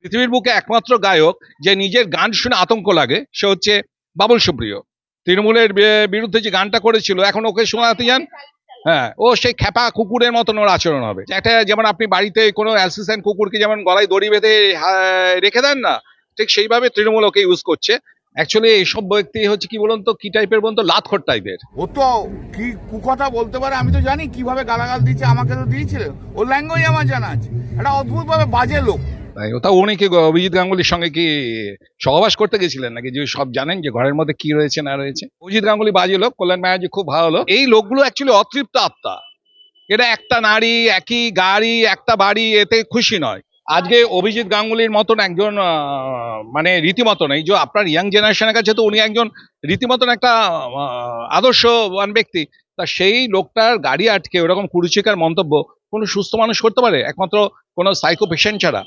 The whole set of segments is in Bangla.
পৃথিবীর বুকে একমাত্র গায়ক যে নিজের গান শুনে আতঙ্ক লাগে, সে হচ্ছে বাবুল সুপ্রিয়। তৃণমূলের বিরুদ্ধে যে গানটা করেছিল, এখন ওকে শোনাতে যান? হ্যাঁ ও সেই খ্যাপা কুকুরের মতন ওর আচরণ হবে। একটা যেমন আপনি বাড়িতে কোনো অ্যাসিস্ট্যান্ট কুকুরকে যেমন গলায় দড়ি বেঁধে রেখে দেন না, ঠিক সেইভাবে তৃণমূল ওকে ইউজ করছে। অ্যাকচুয়ালি এইসব ব্যক্তি হচ্ছে কি বলুন তো, কি টাইপের বলুন তো, লাতখর টাইপের ও তো কি কুকথা বলতে পারে, আমি তো জানি কীভাবে গালাগাল দিচ্ছে, আমাকে তো দিয়েছিল। ওর ল্যাঙ্গুয়েজ আমার জানা আছে। একটা অদ্ভুত ভাবে বাজে লোক। তাই। তা উনি কি অভিজিৎ গাঙ্গুলির সঙ্গে কি সহবাস করতে গেছিলেন নাকি? যে সব জানেন যে ঘরের মধ্যে কি রয়েছে, না রয়েছে? অভিজিৎ গাঙ্গুলি বাজে লোক, কল্যাণ ব্যানার্জি খুব ভালো লোক। এই লোকগুলো অ্যাকচুয়ালি অতৃপ্ত আত্মা। এটা একটা নারী, একই গাড়ি, একটা বাড়ি, এতে খুশি নয়। আজকে অভিজিৎ গাঙ্গুলির মতন একজন মানে রীতিমতন এই যে আপনার ইয়াং জেনারেশনের কাছে তো উনি একজন রীতিমতন একটা আদর্শবান ব্যক্তি। তা সেই লোকটার গাড়ি আটকে ওরকম কুরুচিকার মন্তব্য কোনো সুস্থ মানুষ করতে পারে? একমাত্র কোনো সাইকো পেশেন্ট ছাড়া।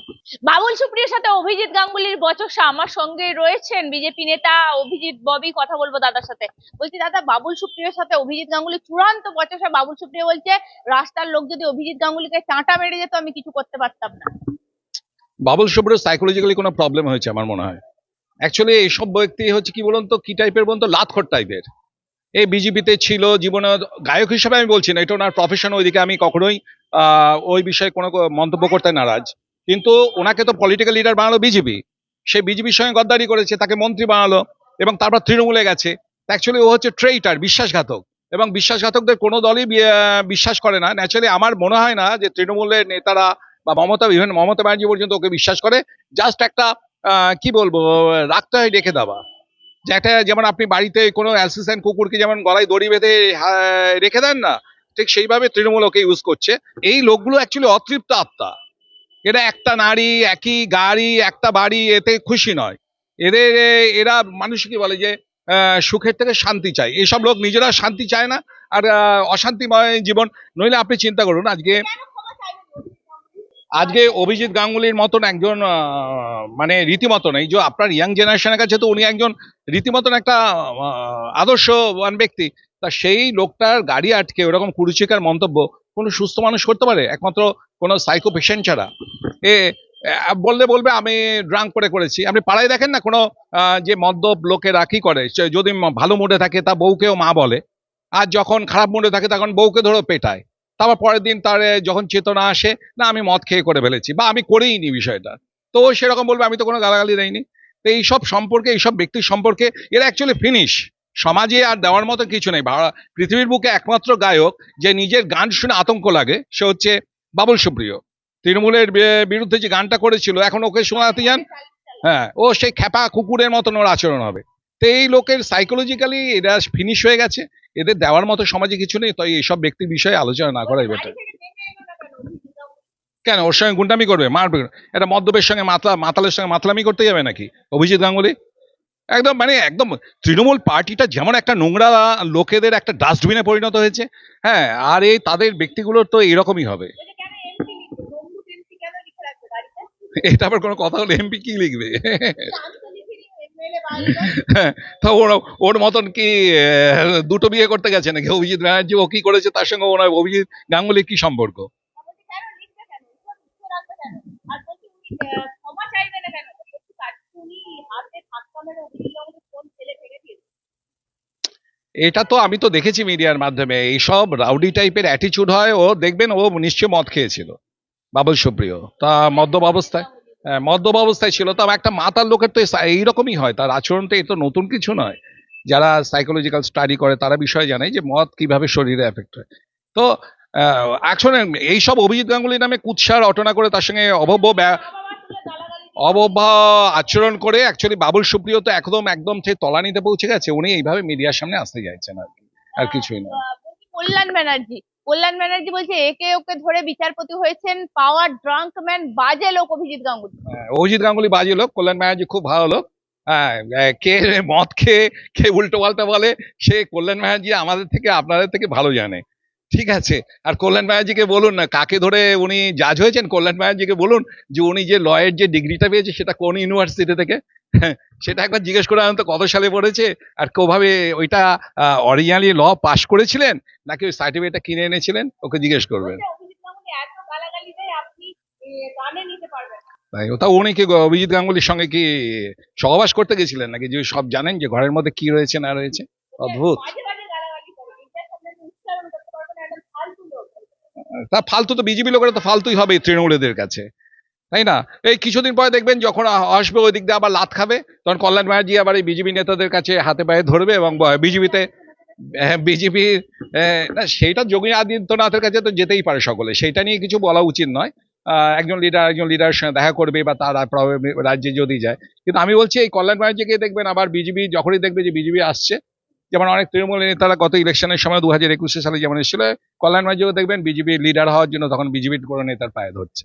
বাবুল সুপ্রিয়র সাথে অভিজিৎ গাঙ্গুলির বচসা আমার সঙ্গে রয়েছেন বিজেপি নেতা অভিজিৎ ববি কথা বলব দাদার সাথে। বলছি দাদা বাবুল সুপ্রিয়র সাথে অভিজিৎ গাঙ্গুলির চূড়ান্ত বচসা বাবুল সুপ্রিয় বলছে রাস্তার লোক যদি অভিজিৎ গাঙ্গুলিকে চাঁটা মেরে যেত আমি কিছু করতে পারতাম না। বাবুল শুভ্র সাইকোলজিক্যালি কোনো প্রবলেম হয়েছে আমার মনে হয়। অ্যাকচুয়ালি এইসব ব্যক্তি হচ্ছে কি বলুন তো কি টাইপের বলুন তো লাতখর টাইপের এই বিজেপিতে ছিল জীবনে গায়ক হিসেবে আমি বলছি না এটা ওনার প্রফেশন ওইদিকে আমি কখনোই ওই বিষয়ে কোনো মন্তব্য করতে নারাজ। কিন্তু ওনাকে তো পলিটিক্যাল লিডার বানালো বিজেপি সে বিজেপির সঙ্গে গদ্দারি করেছে, তাকে মন্ত্রী বানালো, এবং তারপর তৃণমূলে গেছে। অ্যাকচুয়ালি ও হচ্ছে ট্রেইটার বিশ্বাসঘাতক। এবং বিশ্বাসঘাতকদের কোনো দলই বিশ্বাস করে না। ন্যাচারালি আমার মনে হয় না যে তৃণমূলের নেতারা বা মমতা ইভেন মমতা ব্যানার্জি পর্যন্ত ওকে বিশ্বাস করে। জাস্ট একটা কি বলব রাখতে হয় রেখে দেওয়া। যে একটা, যেমন আপনি বাড়িতে কোনো অ্যাসিস্ট্যান্ট কুকুরকে যেমন গলায় দড়ি বেঁধে রেখে দেন না ঠিক সেইভাবে তৃণমূল ওকে ইউজ করছে। এই লোকগুলো অ্যাকচুয়ালি অতৃপ্ত আত্মা। এরা একটা নারী একই গাড়ি একটা বাড়ি এতে খুশি নয়। এদের এরা মানুষ কি বলে যে সুখের থেকে শান্তি চায়। এইসব লোক নিজেরা শান্তি চায় না আর অশান্তিময় জীবন। নইলে আপনি চিন্তা করুন আজকে আজকে অভিজিৎ গাঙ্গুলির মতন একজন মানে রীতিমতন এই যে আপনার ইয়াং জেনারেশনের কাছে তো উনি একজন রীতিমতন একটা আহ, আদর্শবান ব্যক্তি। তা সেই লোকটার গাড়ি আটকে ওরকম কুরুচিকার মন্তব্য কোনো সুস্থ মানুষ করতে পারে? একমাত্র কোনো সাইকো পেশেন্ট ছাড়া। এ বললে বলবে, আমি ড্রাঙ্ক করে করেছি। আপনি পাড়ায় দেখেন না কোনো যে মদ্যপ লোকেরা কি করে? যদি ভালো মুডে থাকে, তা বউকেও মা বলে। আর যখন খারাপ মুডে থাকে, তখন বউকে ধরো পেটায়। তারপর পরের দিন তার যখন চেতনা আসে, না, আমি মদ খেয়ে করে ফেলেছি। বা, আমি করেই নি বিষয়টা। তো সেরকম বলবে, আমি তো কোনো গালাগালি দেয়নি তো এইসব সম্পর্কে, এইসব ব্যক্তির সম্পর্কে এরা অ্যাকচুয়ালি ফিনিশ সমাজে আর দেওয়ার মতো কিছু নেই। পৃথিবীর বুকে একমাত্র গায়ক, যে নিজের গান শুনে আতঙ্ক লাগে, সে হচ্ছে বাবুল সুপ্রিয়। তৃণমূলের বিরুদ্ধে যে গানটা করেছিল, এখন ওকে শোনাতে যান? হ্যাঁ ও সেই খ্যাপা কুকুরের মতন ওর আচরণ হবে। তো এই লোকের সাইকোলজিক্যালি এরা ফিনিশ হয়ে গেছে, এদের দেওয়ার মতো সমাজে কিছু নেই, তাই এইসব ব্যক্তির বিষয়ে আলোচনা না করাই বেটার কেন? ওর সঙ্গে গুন্ডামি করবে, মারবে এটা মদ্যপের সঙ্গে মাতলা, মাতালের সঙ্গে মাতলামি করতে যাবে নাকি? অভিজিৎ গাঙ্গুলি? একদম মানে একদম তৃণমূল পার্টিটা যেমন একটা নোংরা লোকেদের একটা ডাস্টবিনে পরিণত হয়েছে হ্যাঁ আর এই তাদের ব্যক্তিগুলোর তো এরকমই হবে। এটা আবার কোনো কথা হলে এমপি কি লিখবে? তা ওর ওর মতন কি দুটো বিয়ে করতে গেছে নাকি? অভিজিৎ ব্যানার্জি ও কি করেছে? তার সঙ্গে ওনার অভিজিৎ গাঙ্গুলির কি সম্পর্ক? এটা তো আমি তো দেখেছি মিডিয়ার মাধ্যমে এইসব রাউডি টাইপের অ্যাটিচিউড হয় ও দেখবেন ও নিশ্চয় মদ খেয়েছিল। বাবুল সুপ্রিয় তা মদ্যপ অবস্থায় হ্যাঁ, মদ্যপ অবস্থায় ছিল তা একটা মাতার লোকের তো এইরকমই হয় তার আচরণ তো এ তো নতুন কিছু নয়। যারা সাইকোলজিক্যাল স্টাডি করে তারা বিষয়ে জানে যে মদ কীভাবে শরীরে এফেক্ট হয়। তো অ্যাকচুয়ালি এইসব অভিজিৎ গাঙ্গুলি নামে কুৎসার রটনা করে তার সঙ্গে অভব্য অবভ্য আচরণ করে অ্যাকচুয়ালি বাবুল সুপ্রিয় তো একদম একদম সেই তলানিতে পৌঁছে গেছে। উনি এইভাবে মিডিয়ার সামনে আসতে চাইছেন আর কি। আর কিছুই না। কল্যাণ ব্যানার্জি। কল্যাণ ব্যানার্জি বলছে একে ওকে ধরে বিচারপতি হয়েছেন পাওয়ার ড্রাঙ্ক ম্যান বাজে লোক অভিজিৎ গাঙ্গুলি। হ্যাঁ, অভিজিৎ গাঙ্গুলি বাজে লোক কল্যাণ ব্যানার্জি খুব ভালো লোক। হ্যাঁ কে মদ খেয়ে কে উল্টো পাল্টা বলে সে কল্যাণ ব্যানার্জি আমাদের থেকে আপনাদের থেকে ভালো জানে। ঠিক আছে। আর কল্যাণ ব্যানার্জিকে বলুন না কাকে ধরে উনি জাজ হয়েছেন? কল্যাণ ব্যানার্জিকে বলুন যে উনি যে লয়ের যে ডিগ্রিটা পেয়েছে সেটা কোন ইউনিভার্সিটি থেকে? হ্যাঁ, সেটা একবার জিজ্ঞেস করে আনতো কত সালে পড়েছে? আর কোভাবে ওইটা অরিজিনালি ল পাশ করেছিলেন? নাকি ওই সার্টিফিকেটটা কিনে এনেছিলেন? ওকে জিজ্ঞেস করবেন। তাই ওটা উনি কি অভিজিৎ গাঙ্গুলির সঙ্গে কি সহবাস করতে গেছিলেন নাকি? যে সব জানেন যে ঘরের মধ্যে কি রয়েছে না রয়েছে? অদ্ভুত মাঝে মাঝে গালাগালি করে নিজের সামনে উচ্চারণ করতে পারবে না একদম ফালতু লোক তা ফালতু তো বিজেপি লোকেরা তো ফালতুই হবে তৃণমূলীদের কাছে, তাই না? এই কিছুদিন পরে দেখবেন যখন আসবে ওই দিক দিয়ে আবার লাত খাবে, তখন কল্যাণ ব্যানার্জি আবার এই বিজেপি নেতাদের কাছে হাতে পায়ে ধরবে এবং বিজেপিতে বিজেপি না, সেইটা যোগী আদিত্যনাথের কাছে তো যেতেই পারে সকলে, সেইটা নিয়ে কিছু বলা উচিত নয়। একজন লিডার একজন লিডারের সঙ্গে দেখা করবে বা তারা রাজ্যে যদি যায়। কিন্তু আমি বলছি এই কল্যাণ ব্যানার্জিকে দেখবেন আবার বিজেপি, যখনই দেখবে যে বিজেপি আসছে যেমন অনেক তৃণমূল নেতারা গত ইলেকশনের সময় দু হাজার একুশে সালে যেমন এসেছিল, কল্যাণ মাঝিও দেখবেন বিজেপি লিডার হওয়ার জন্য তখন বিজেপির কোনো নেতার পায়ে ধরছে।